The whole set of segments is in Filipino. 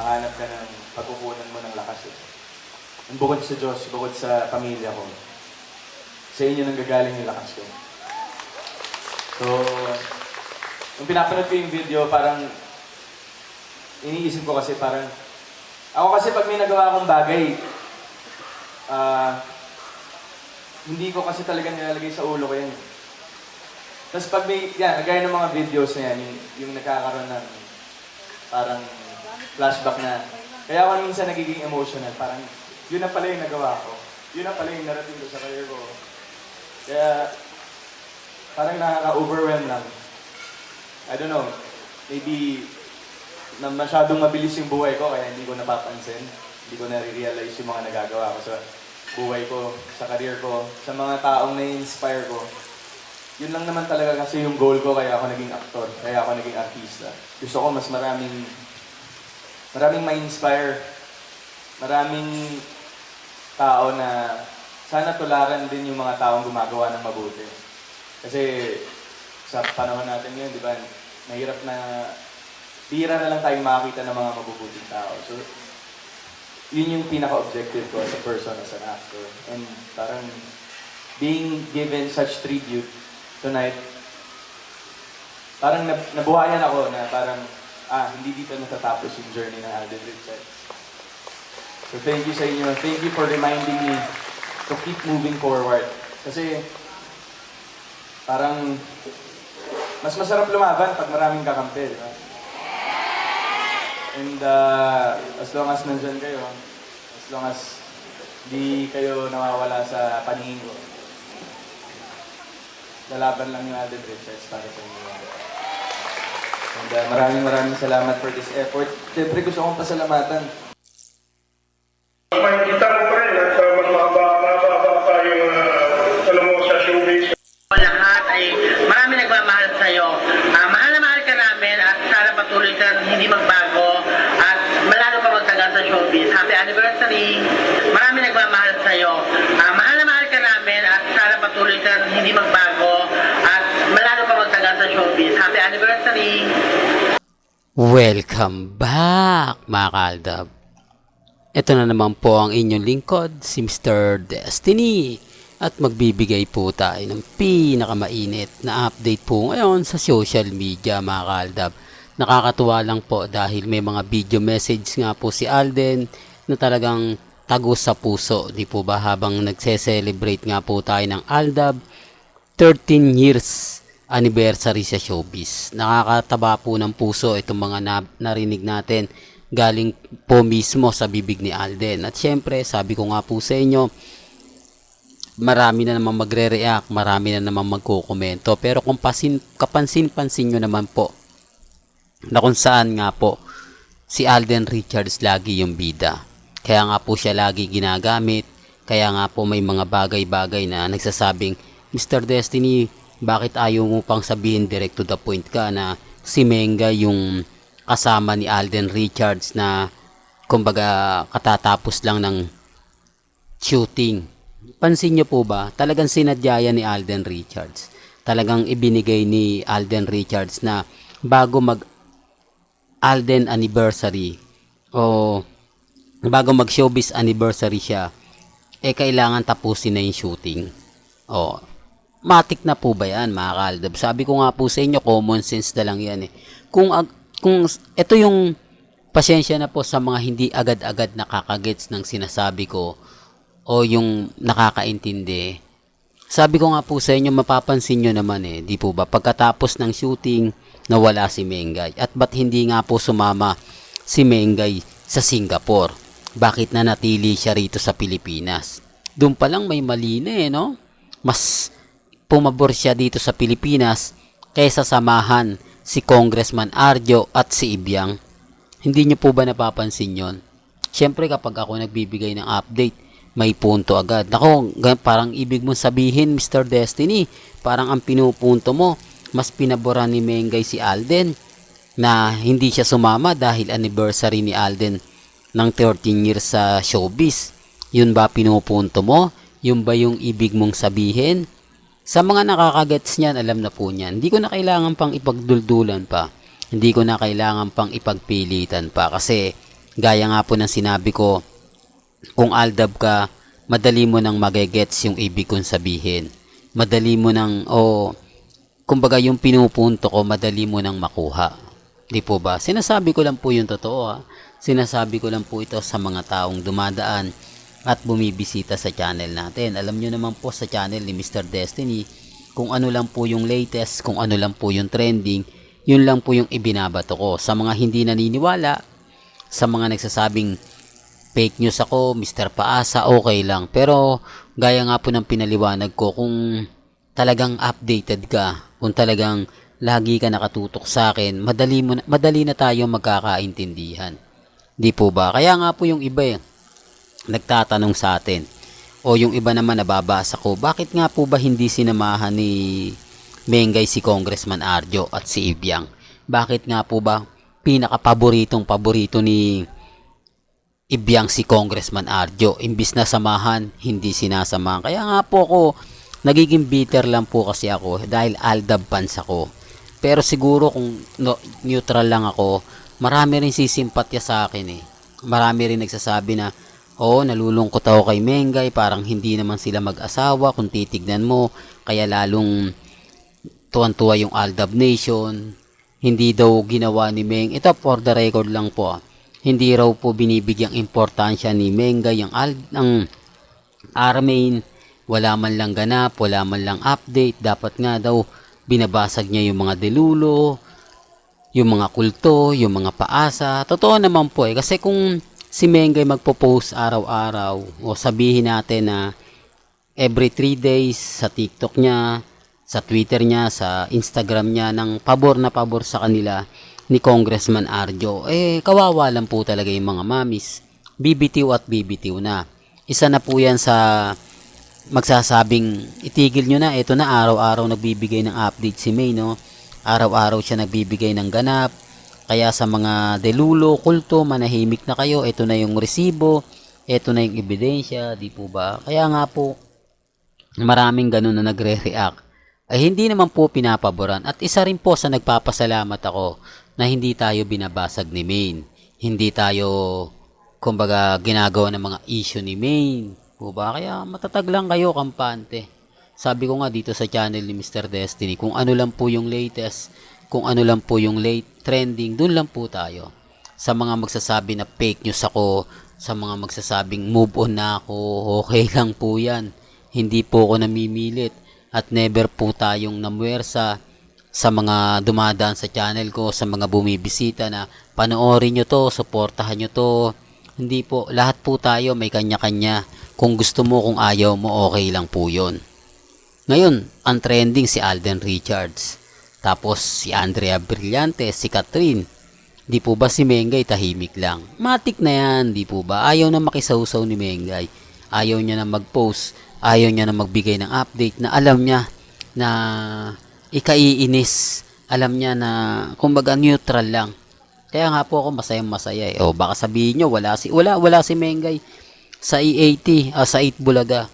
Hahanap ka ng pagkukunan mo ng lakas eh. Bukod sa Diyos, bukod sa pamilya ko, sa inyo nang gagaling yung lakas ko. So, nung pinapanood ko yung video, parang iniisip ko kasi parang, ako kasi pag may nagawa akong bagay, ah, hindi ko kasi talaga nilalagay sa ulo ko yan. Tapos pag may, yan, gaya ng mga videos na yan, yung, yung nagkakaroon ng parang flashback na, kaya ako minsan nagiging emotional, parang yun na pala yung nagawa ko. Yun na pala yung narating ko sa career ko. Kaya, parang nakaka-overwhelm lang. I don't know, maybe na masyadong mabilis yung buhay ko kaya hindi ko napapansin. Hindi ko nare-realize yung mga nagagawa ko sa buhay ko, sa career ko, sa mga taong na-inspire ko. Yun lang naman talaga kasi yung goal ko kaya ako naging aktor, kaya ako naging artista. Gusto ko mas maraming maraming ma-inspire, maraming tao na sana tularan din yung mga taong gumagawa ng mabuti. Kasi sa panahon natin ngayon, di ba, mahirap na, bira na lang tayong makakita ng mga mabubuting tao. So, yun yung pinaka-objective ko as a person, as an actor. And parang being given such tribute tonight, parang nab- nabuhayan ako na parang, ah, hindi dito natatapos yung journey ng Alden Richards. So thank you sa inyo. Thank you for reminding me to keep moving forward. Kasi parang mas masarap lumaban pag maraming kakampi. Di ba? And uh, as long as nandyan kayo, as long as di kayo nawawala sa paningin ko, lalaban lang yung Alden Richards para sa inyo. And uh, maraming maraming salamat for this effort. Siyempre gusto kong pasalamatan Makikita mo pa rin at uh, mas pa yung uh, alam mo sa showbiz. lahat ay marami nagmamahal sa iyo. mahal na mahal ka namin at sana patuloy ka hindi magbago at malalo pa magtagal sa showbiz. Happy anniversary! Marami nagmamahal sa iyo. mahal na mahal ka namin at sana patuloy ka hindi magbago at malalo pa magtagal sa showbiz. Happy Welcome back mga kaldab. Ito na naman po ang inyong lingkod, si Mr. Destiny. At magbibigay po tayo ng pinakamainit na update po ngayon sa social media mga kaldab. Nakakatuwa lang po dahil may mga video message nga po si Alden na talagang tago sa puso. Di po ba habang nagse-celebrate nga po tayo ng Aldab 13 years anniversary sa showbiz. Nakakataba po ng puso itong mga na- narinig natin galing po mismo sa bibig ni Alden. At syempre, sabi ko nga po sa inyo, marami na naman magre-react, marami na naman magkukomento. Pero kung pasin, kapansin-pansin nyo naman po, na kung saan nga po, si Alden Richards lagi yung bida. Kaya nga po siya lagi ginagamit, kaya nga po may mga bagay-bagay na nagsasabing, Mr. Destiny, bakit ayaw mo pang sabihin direct to the point ka na si Menga yung kasama ni Alden Richards na kumbaga katatapos lang ng shooting. Pansin niyo po ba, talagang sinadya ni Alden Richards. Talagang ibinigay ni Alden Richards na bago mag Alden anniversary o bago mag showbiz anniversary siya, eh kailangan tapusin na yung shooting. O, matik na po ba yan mga kaldab? Sabi ko nga po sa inyo, common sense na lang yan eh. Kung, kung ito yung pasensya na po sa mga hindi agad-agad nakakagets ng sinasabi ko o yung nakakaintindi. Sabi ko nga po sa inyo, mapapansin nyo naman eh, di po ba? Pagkatapos ng shooting, nawala si Mengay. At ba't hindi nga po sumama si Mengay sa Singapore? Bakit na natili siya rito sa Pilipinas? Doon pa lang may mali na eh, no? Mas pumabor siya dito sa Pilipinas kaysa samahan si Congressman Arjo at si Ibyang. Hindi niyo po ba napapansin yon? Siyempre kapag ako nagbibigay ng update, may punto agad. Nako, parang ibig mong sabihin, Mr. Destiny, parang ang pinupunto mo, mas pinaboran ni Mengay si Alden na hindi siya sumama dahil anniversary ni Alden ng 13 years sa showbiz. Yun ba pinupunto mo? Yun ba yung ibig mong sabihin? Sa mga nakakagets niyan, alam na po niyan. Hindi ko na kailangan pang ipagduldulan pa. Hindi ko na kailangan pang ipagpilitan pa kasi Gaya nga po ng sinabi ko, kung aldab ka, madali mo nang magegets yung ibig kong sabihin. Madali mo nang, o, kumbaga yung pinupunto ko, madali mo nang makuha. Di po ba? Sinasabi ko lang po yung totoo ha. Sinasabi ko lang po ito sa mga taong dumadaan at bumibisita sa channel natin. Alam nyo naman po sa channel ni Mr. Destiny, kung ano lang po yung latest, kung ano lang po yung trending, yun lang po yung ibinabato ko. Sa mga hindi naniniwala, sa mga nagsasabing fake news ako, Mr. Paasa, okay lang. Pero gaya nga po ng pinaliwanag ko, kung talagang updated ka, kung talagang lagi ka nakatutok sa akin, madali, mo na, madali na tayo magkakaintindihan. Di po ba? Kaya nga po yung iba eh, nagtatanong sa atin, o yung iba naman nababasa ko, bakit nga po ba hindi sinamahan ni Mengay si Congressman Arjo at si Ibiang? Bakit nga po ba pinaka-paboritong paborito ni Ibiang si Congressman Arjo? Imbis na samahan, hindi sinasamahan. Kaya nga po ako, nagiging bitter lang po kasi ako dahil Aldab fans ako. Pero siguro kung no, neutral lang ako, marami rin sisimpatya sa akin eh. Marami rin nagsasabi na, Oo, nalulungkot ako kay Mengay, parang hindi naman sila mag-asawa kung titignan mo, kaya lalong tuwan-tuwa yung Aldab Nation. Hindi daw ginawa ni Meng, ito for the record lang po, ah. hindi raw po binibigyang importansya ni Mengay yung Ald ang Armain, wala man lang ganap, wala man lang update, dapat nga daw binabasag niya yung mga delulo, yung mga kulto, yung mga paasa. Totoo naman po eh, kasi kung si Mengay magpo-post araw-araw o sabihin natin na every 3 days sa TikTok niya, sa Twitter niya, sa Instagram niya ng pabor na pabor sa kanila ni Congressman Arjo, eh kawawa lang po talaga yung mga mamis. BBTW at BBTW na. Isa na po yan sa magsasabing itigil nyo na, ito na araw-araw nagbibigay ng update si May, no? Araw-araw siya nagbibigay ng ganap, kaya sa mga delulo, kulto, manahimik na kayo. Ito na yung resibo. Ito na yung ebidensya. Di po ba? Kaya nga po, maraming ganun na nagre-react. Ay hindi naman po pinapaboran. At isa rin po sa nagpapasalamat ako na hindi tayo binabasag ni Maine. Hindi tayo, kumbaga, ginagawa ng mga issue ni Maine. Po ba? Kaya matatag lang kayo, kampante. Sabi ko nga dito sa channel ni Mr. Destiny, kung ano lang po yung latest, kung ano lang po yung late trending, dun lang po tayo. Sa mga magsasabi na fake news ako, sa mga magsasabing move on na ako, okay lang po yan. Hindi po ako namimilit at never po tayong namuwersa sa mga dumadaan sa channel ko, sa mga bumibisita na panoorin nyo to, suportahan nyo to. Hindi po, lahat po tayo may kanya-kanya. Kung gusto mo, kung ayaw mo, okay lang po yon. Ngayon, ang trending si Alden Richards. Tapos si Andrea Brillante, si Catherine. Di po ba si Mengay tahimik lang? Matik na yan, di po ba? Ayaw na makisawsaw ni Mengay. Ayaw niya na mag-post. Ayaw niya na magbigay ng update na alam niya na ikaiinis. Alam niya na kumbaga neutral lang. Kaya nga po ako masayang masaya eh. O baka sabihin niyo wala si wala wala si Mengay sa E80 ah, sa 8 Bulaga.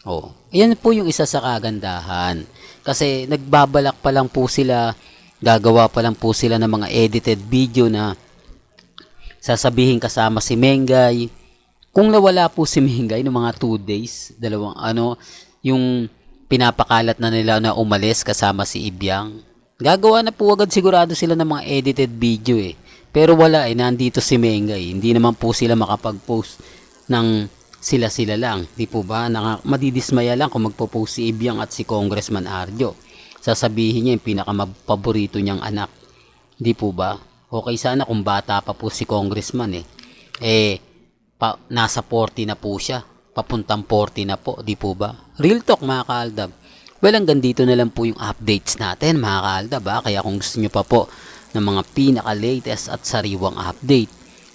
Oh, yan po yung isa sa kagandahan. Kasi nagbabalak pa lang po sila, gagawa pa lang po sila ng mga edited video na sasabihin kasama si Mengay. Kung nawala po si Mengay ng mga 2 days, dalawang ano, yung pinapakalat na nila na umalis kasama si Ibyang. Gagawa na po agad sigurado sila ng mga edited video eh. Pero wala eh, nandito si Mengay. Hindi naman po sila makapag-post ng sila-sila lang. Di po ba? Naka, madidismaya lang kung magpo-post si Ibyang at si Congressman Arjo. Sasabihin niya yung pinakamagpaborito niyang anak. Di po ba? Okay sana kung bata pa po si Congressman eh. Eh, pa, nasa 40 na po siya. Papuntang 40 na po. Di po ba? Real talk mga kaaldab. Well, hanggang dito na lang po yung updates natin mga kaaldab ha. Kaya kung gusto nyo pa po ng mga pinaka-latest at sariwang update,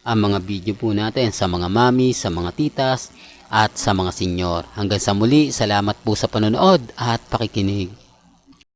ang mga video po natin sa mga mami, sa mga titas, at sa mga senyor. Hanggang sa muli, salamat po sa panonood at pakikinig.